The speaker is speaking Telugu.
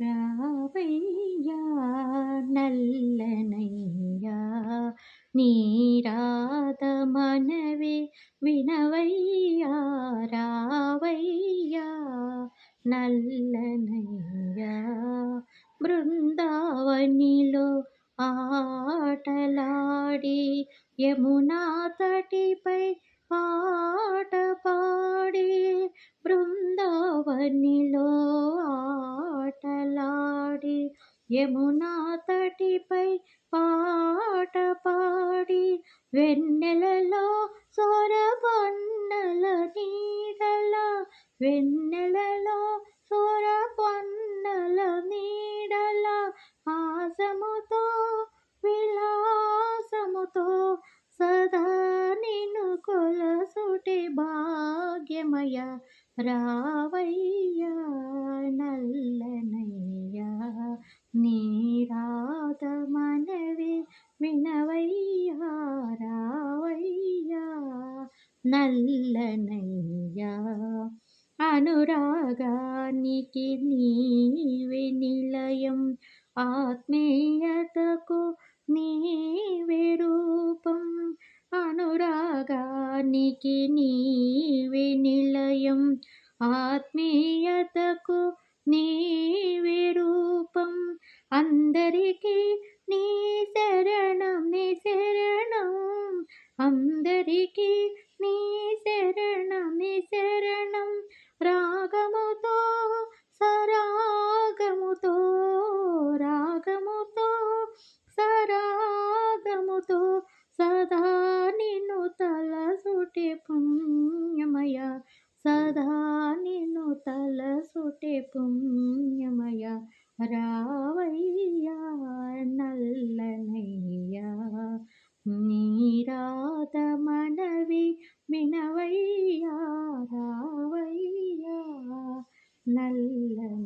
రావయ్యా నల్లనయ్యా నీరాత మనవి వినవయ్యా రావయ్యా నల్లనయ్యా బృందావనిలో ఆటలాడి యమునా తటిపై పాట పాడి బృందావనిలో ఆ పాటలాడి యమునా తటిపై పాట పాడి వెన్నెలలో సొరబన్నల నీడల వెన్నెలలో సొరబన్నల నీడల ఆసముతో విలాసముతో సదా నిన్ను కొలసుటి భాగ్యమయ రావయ్యా. వినవయ్యా రావయ్యా నల్లనయ్యా. అనురాగానికి నీవే నిలయం ఆత్మీయతకు నీవే రూపం. అనురాగానికి నీవే నిలయం ఆత్మీయతకు నీ అందరికీ నీ శరణమే శరణం. రాగముతో సరాగముతో రాగముతో సరాగముతో సదా నిన్ను తలసుటి పుణ్యమయ సదా నిన్ను తలసుటి పుణ్యమయ రావయ్యా al,